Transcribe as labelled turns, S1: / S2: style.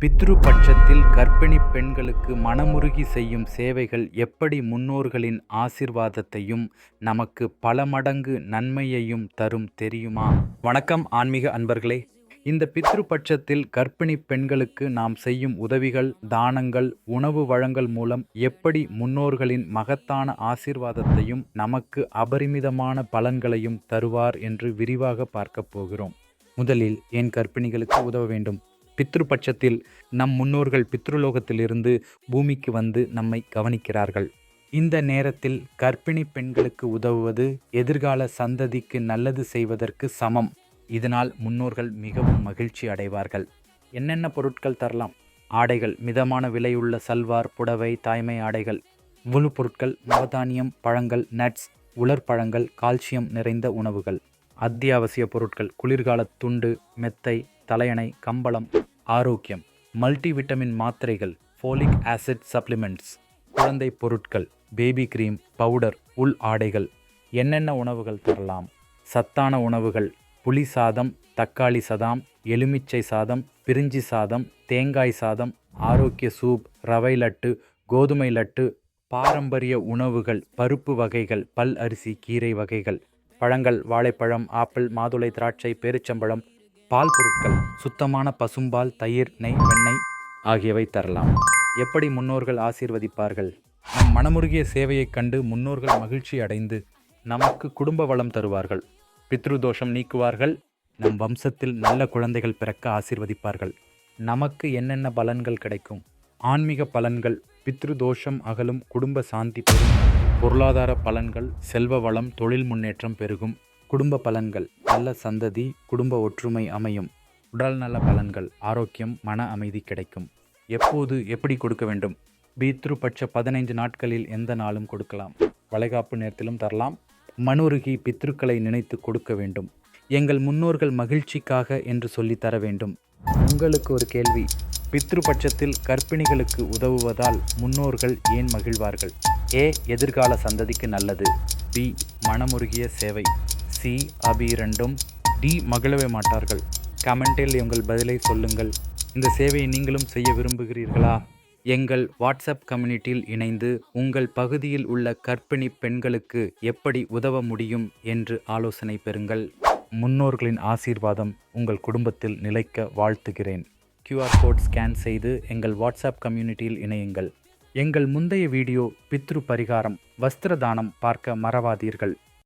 S1: பித்ரு பட்சத்தில் கர்ப்பிணி பெண்களுக்கு மனமுருகி செய்யும் சேவைகள் எப்படி முன்னோர்களின் ஆசிர்வாதத்தையும் நமக்கு பல மடங்கு நன்மையையும் தரும் தெரியுமா? வணக்கம் ஆன்மீக அன்பர்களே. இந்த பித்ரு பட்சத்தில் கர்ப்பிணி பெண்களுக்கு நாம் செய்யும் உதவிகள் தானங்கள் உணவு வழங்கல் மூலம் எப்படி முன்னோர்களின் மகத்தான ஆசிர்வாதத்தையும் நமக்கு அபரிமிதமான பலன்களையும் தருவார் என்று விரிவாக பார்க்கப் போகிறோம். முதலில் ஏன் கர்ப்பிணிகளுக்கு உதவ வேண்டும். பித்ரு பட்சத்தில் நம் முன்னோர்கள் பித்ருலோகத்திலிருந்து பூமிக்கு வந்து நம்மை கவனிக்கிறார்கள். இந்த நேரத்தில் கர்ப்பிணி பெண்களுக்கு உதவுவது எதிர்கால சந்ததிக்கு நல்லது செய்வதற்கு சமம். இதனால் முன்னோர்கள் மிகவும் மகிழ்ச்சி அடைவார்கள். என்னென்ன பொருட்கள் தரலாம்? ஆடைகள் மிதமான விலையுள்ள சல்வார் புடவை தாய்மை ஆடைகள். உணவுப் பொருட்கள் நவதானியம் பழங்கள் நட்ஸ் உலர்பழங்கள் கால்சியம் நிறைந்த உணவுகள். அத்தியாவசிய பொருட்கள் குளிர்கால துண்டு மெத்தை தலையணை கம்பளம் ஆரோக்கியம் மல்டிவிட்டமின் மாத்திரைகள் ஃபோலிக் ஆசிட் சப்ளிமெண்ட்ஸ் குழந்தை பொருட்கள் பேபி கிரீம் பவுடர் உள் ஆடைகள் என்னென்ன உணவுகள் தரலாம்? சத்தான உணவுகள் புளி சாதம் தக்காளி சாதம் எலுமிச்சை சாதம் பிரிஞ்சி சாதம் தேங்காய் சாதம் ஆரோக்கிய சூப் ரவை லட்டு கோதுமை லட்டு பாரம்பரிய உணவுகள் பருப்பு வகைகள் பல் அரிசி கீரை வகைகள் பழங்கள் வாழைப்பழம் ஆப்பிள் மாதுளை திராட்சை பேரிச்சம்பழம் பால் பொருட்கள் சுத்தமான பசும்பால் தயிர் நெய் வெண்ணெய் ஆகியவை தரலாம். எப்படி முன்னோர்கள் ஆசீர்வதிப்பார்கள்? நம் மனமுருகிய சேவையைக் கண்டு முன்னோர்கள் மகிழ்ச்சி அடைந்து நமக்கு குடும்ப வளம் தருவார்கள். பித்ருதோஷம் நீக்குவார்கள். நம் வம்சத்தில் நல்ல குழந்தைகள் பிறக்க ஆசீர்வதிப்பார்கள். நமக்கு என்னென்ன பலன்கள் கிடைக்கும்? ஆன்மீக பலன்கள் பித்ருதோஷம் அகலும் குடும்ப சாந்தி பெறும். பொருளாதார பலன்கள் செல்வ வளம் தொழில் முன்னேற்றம் பெருகும். குடும்ப பலன்கள் நல்ல சந்ததி குடும்ப ஒற்றுமை அமையும். உடல் நல பலன்கள் ஆரோக்கியம் மன அமைதி கிடைக்கும். எப்போது எப்படி கொடுக்க வேண்டும்? பீத்ரு பட்ச பதினைந்து நாட்களில் எந்த நாளும் கொடுக்கலாம். வளைகாப்பு நேரத்திலும் தரலாம். மனுருகி பித்ருக்களை நினைத்து கொடுக்க வேண்டும். எங்கள் முன்னோர்கள் மகிழ்ச்சிக்காக என்று சொல்லி தர வேண்டும். உங்களுக்கு ஒரு கேள்வி. பித்ரு பட்சத்தில் கர்ப்பிணிகளுக்கு உதவுவதால் முன்னோர்கள் ஏன் மகிழ்வார்கள்? ஏ எதிர்கால சந்ததிக்கு நல்லது. பி மனமுருகிய சேவை. சி அபிரண்டும் டி மகிழவே மாட்டார்கள். கமெண்டில் உங்கள் பதிலை சொல்லுங்கள். இந்த சேவையை நீங்களும் செய்ய விரும்புகிறீர்களா? எங்கள் வாட்ஸ்அப் கம்யூனிட்டியில் இணைந்து உங்கள் பகுதியில் உள்ள கற்பிணி பெண்களுக்கு எப்படி உதவ முடியும் என்று ஆலோசனை பெறுங்கள். முன்னோர்களின் ஆசீர்வாதம் உங்கள் குடும்பத்தில் நிலைக்க வாழ்த்துகிறேன். கியூஆர் கோட் ஸ்கேன் செய்து எங்கள் வாட்ஸ்அப் கம்யூனிட்டியில் இணையுங்கள். எங்கள் முந்தைய வீடியோ பித்ரு பரிகாரம் வஸ்திர தானம் பார்க்க மறவாதீர்கள்.